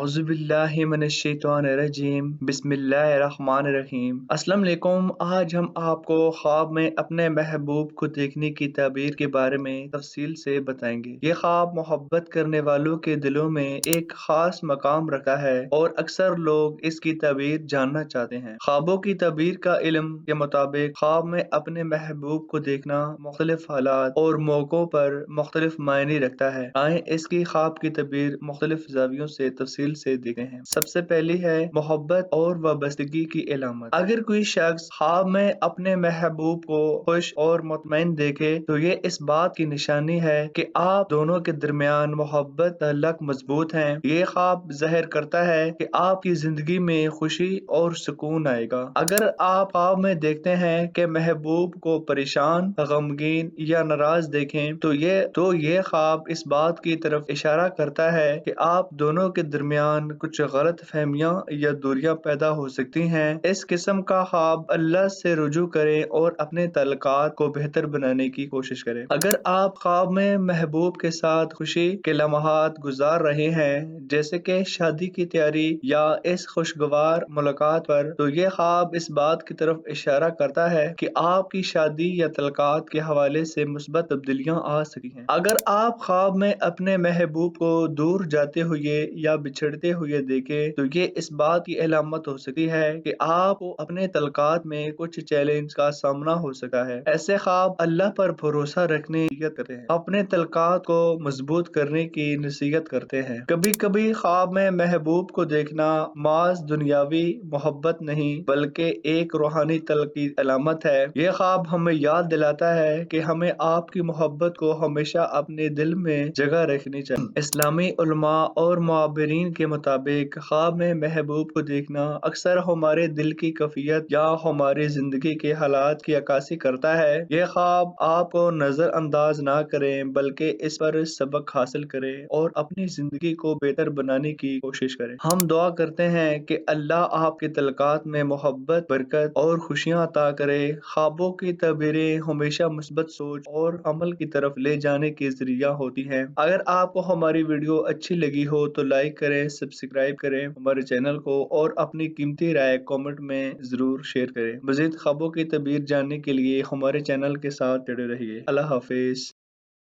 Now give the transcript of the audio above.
اعوذ باللہ من الشیطان الرجیم، بسم اللہ الرحمن الرحیم۔ السلام علیکم۔ آج ہم آپ کو خواب میں اپنے محبوب کو دیکھنے کی تعبیر کے بارے میں تفصیل سے بتائیں گے۔ یہ خواب محبت کرنے والوں کے دلوں میں ایک خاص مقام رکھا ہے اور اکثر لوگ اس کی تعبیر جاننا چاہتے ہیں۔ خوابوں کی تعبیر کا علم کے مطابق خواب میں اپنے محبوب کو دیکھنا مختلف حالات اور موقعوں پر مختلف معنی رکھتا ہے۔ آئیں اس کی خواب کی تعبیر مختلف زاویوں سے تفصیل سے دیکھے ہیں۔ سب سے پہلی ہے محبت اور وابستگی کی علامت۔ اگر کوئی شخص خواب میں اپنے محبوب کو خوش اور مطمئن دیکھے، تو یہ اس بات کی نشانی ہے کہ آپ دونوں کے درمیان محبت تعلق مضبوط ہیں۔ یہ خواب ظاہر کرتا ہے کہ آپ کی زندگی میں خوشی اور سکون آئے گا۔ اگر آپ خواب میں دیکھتے ہیں کہ محبوب کو پریشان، غمگین یا ناراض دیکھیں، تو یہ تو یہ خواب اس بات کی طرف اشارہ کرتا ہے کہ آپ دونوں کے درمیان کچھ غلط فہمیاں یا دوریاں پیدا ہو سکتی ہیں۔ اس قسم کا خواب اللہ سے رجوع کریں اور اپنے تعلقات کو بہتر بنانے کی کوشش کریں۔ اگر آپ خواب میں محبوب کے ساتھ خوشی کے لمحات گزار رہے ہیں، جیسے کہ شادی کی تیاری یا اس خوشگوار ملاقات پر، تو یہ خواب اس بات کی طرف اشارہ کرتا ہے کہ آپ کی شادی یا تعلقات کے حوالے سے مثبت تبدیلیاں آ سکی ہیں۔ اگر آپ خواب میں اپنے محبوب کو دور جاتے ہوئے یا بچھڑ بچھڑتے ہوئے دیکھے تو یہ اس بات کی علامت ہو سکتی ہے کہ آپ کو اپنے تعلقات میں کچھ چیلنج کا سامنا ہو سکا ہے۔ ایسے خواب اللہ پر بھروسہ رکھنے کرتے ہیں۔ اپنے تعلقات کو مضبوط کرنے کی نصیحت کرتے ہیں۔ کبھی کبھی خواب میں محبوب کو دیکھنا معاذ دنیاوی محبت نہیں بلکہ ایک روحانی تلقی علامت ہے۔ یہ خواب ہمیں یاد دلاتا ہے کہ ہمیں آپ کی محبت کو ہمیشہ اپنے دل میں جگہ رکھنی چاہیے۔ اسلامی علماء اور معابرین کے مطابق خواب میں محبوب کو دیکھنا اکثر ہمارے دل کی کفیت یا ہماری زندگی کے حالات کی عکاسی کرتا ہے۔ یہ خواب آپ کو نظر انداز نہ کریں، بلکہ اس پر سبق حاصل کریں اور اپنی زندگی کو بہتر بنانے کی کوشش کریں۔ ہم دعا کرتے ہیں کہ اللہ آپ کے تعلقات میں محبت، برکت اور خوشیاں عطا کرے۔ خوابوں کی تعبیریں ہمیشہ مثبت سوچ اور عمل کی طرف لے جانے کے ذریعہ ہوتی ہیں۔ اگر آپ کو ہماری ویڈیو اچھی لگی ہو تو لائک کریں سبسکرائب کریں، ہمارے چینل کو اور اپنی قیمتی رائے کومنٹ میں ضرور شیئر کریں۔ مزید خوابوں کی تبیر جاننے کے لیے ہمارے چینل کے ساتھ جڑے رہیے۔ اللہ حافظ۔